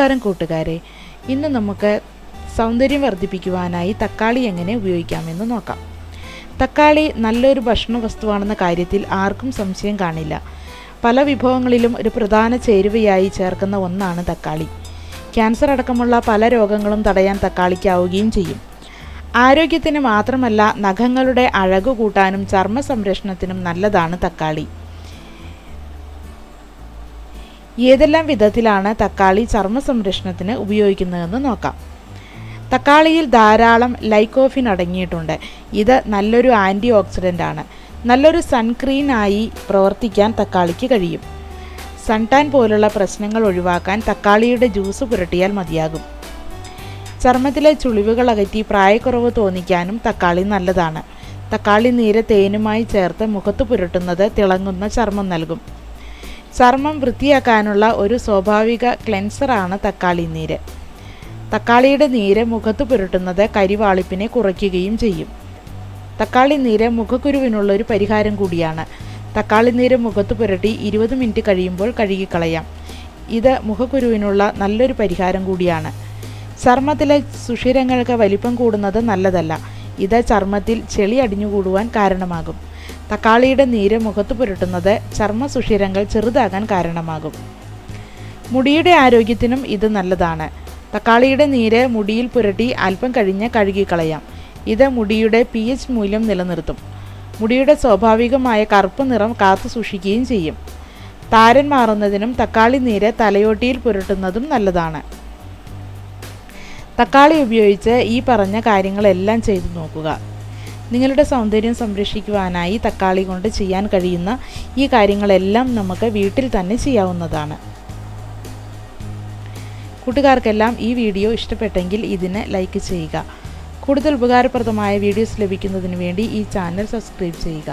നമസ്കാരം കൂട്ടുകാരെ. ഇന്ന് നമുക്ക് സൗന്ദര്യം വർദ്ധിപ്പിക്കുവാനായി തക്കാളി എങ്ങനെ ഉപയോഗിക്കാമെന്ന് നോക്കാം. തക്കാളി നല്ലൊരു ഭക്ഷണ വസ്തുവാണെന്ന കാര്യത്തിൽ ആർക്കും സംശയം കാണില്ല. പല വിഭവങ്ങളിലും ഒരു പ്രധാന ചേരുവയായി ചേർക്കുന്ന ഒന്നാണ് തക്കാളി. ക്യാൻസർ അടക്കമുള്ള പല രോഗങ്ങളും തടയാൻ തക്കാളിക്കാവുകയും ചെയ്യും. ആരോഗ്യത്തിന് മാത്രമല്ല നഖങ്ങളുടെ അഴകു കൂട്ടാനും ചർമ്മ സംരക്ഷണത്തിനും നല്ലതാണ് തക്കാളി. ഏതെല്ലാം വിധത്തിലാണ് തക്കാളി ചർമ്മ സംരക്ഷണത്തിന് ഉപയോഗിക്കുന്നതെന്ന് നോക്കാം. തക്കാളിയിൽ ധാരാളം ലൈക്കോഫിൻ അടങ്ങിയിട്ടുണ്ട്. ഇത് നല്ലൊരു ആന്റി ഓക്സിഡന്റ് ആണ്. നല്ലൊരു സൺക്രീനായി പ്രവർത്തിക്കാൻ തക്കാളിക്ക് കഴിയും. സൺടാൻ പോലുള്ള പ്രശ്നങ്ങൾ ഒഴിവാക്കാൻ തക്കാളിയുടെ ജ്യൂസ് പുരട്ടിയാൽ മതിയാകും. ചർമ്മത്തിലെ ചുളിവുകൾ അകറ്റി പ്രായക്കുറവ് തോന്നിക്കാനും തക്കാളി നല്ലതാണ്. തക്കാളി നീര് തേനുമായി ചേർത്ത് മുഖത്ത് പുരട്ടുന്നത് തിളങ്ങുന്ന ചർമ്മം നൽകും. ചർമ്മം വൃത്തിയാക്കാനുള്ള ഒരു സ്വാഭാവിക ക്ലെൻസറാണ് തക്കാളി നീര്. തക്കാളിയുടെ നീര് മുഖത്ത് പുരട്ടുന്നത് കരിവാളിപ്പിനെ കുറയ്ക്കുകയും ചെയ്യും. തക്കാളി നീര് മുഖക്കുരുവിനുള്ള ഒരു പരിഹാരം കൂടിയാണ്. തക്കാളി നീര് മുഖത്ത് പുരട്ടി ഇരുപത് മിനിറ്റ് കഴിയുമ്പോൾ കഴുകിക്കളയാം. ഇത് മുഖക്കുരുവിനുള്ള നല്ലൊരു പരിഹാരം കൂടിയാണ്. ചർമ്മത്തിലെ സുഷിരങ്ങൾക്ക് വലിപ്പം കൂടുന്നത് നല്ലതല്ല. ഇത് ചർമ്മത്തിൽ ചെളി അടിഞ്ഞുകൂടുവാൻ കാരണമാകും. തക്കാളിയുടെ നീര് മുഖത്ത് പുരട്ടുന്നത് ചർമ്മ സുഷിരങ്ങൾ ചെറുതാകാൻ കാരണമാകും. മുടിയുടെ ആരോഗ്യത്തിനും ഇത് നല്ലതാണ്. തക്കാളിയുടെ നീര് മുടിയിൽ പുരട്ടി അല്പം കഴിഞ്ഞ് കഴുകിക്കളയാം. ഇത് മുടിയുടെ പി എച്ച് മൂല്യം നിലനിർത്തും. മുടിയുടെ സ്വാഭാവികമായ കറുപ്പ് നിറം കാത്തു സൂക്ഷിക്കുകയും ചെയ്യും. താരൻ മാറുന്നതിനും തക്കാളി നീര് തലയോട്ടിയിൽ പുരട്ടുന്നതും നല്ലതാണ്. തക്കാളി ഉപയോഗിച്ച് ഈ പറഞ്ഞ കാര്യങ്ങളെല്ലാം ചെയ്തു നോക്കുക. നിങ്ങളുടെ സൗന്ദര്യം സംരക്ഷിക്കുവാനായി തക്കാളി കൊണ്ട് ചെയ്യാൻ കഴിയുന്ന ഈ കാര്യങ്ങളെല്ലാം നമുക്ക് വീട്ടിൽ തന്നെ ചെയ്യാവുന്നതാണ്. കൂട്ടുകാർക്കെല്ലാം ഈ വീഡിയോ ഇഷ്ടപ്പെട്ടെങ്കിൽ ഇതിന് ലൈക്ക് ചെയ്യുക. കൂടുതൽ ഉപകാരപ്രദമായ വീഡിയോസ് ലഭിക്കുന്നതിന് വേണ്ടി ഈ ചാനൽ സബ്സ്ക്രൈബ് ചെയ്യുക.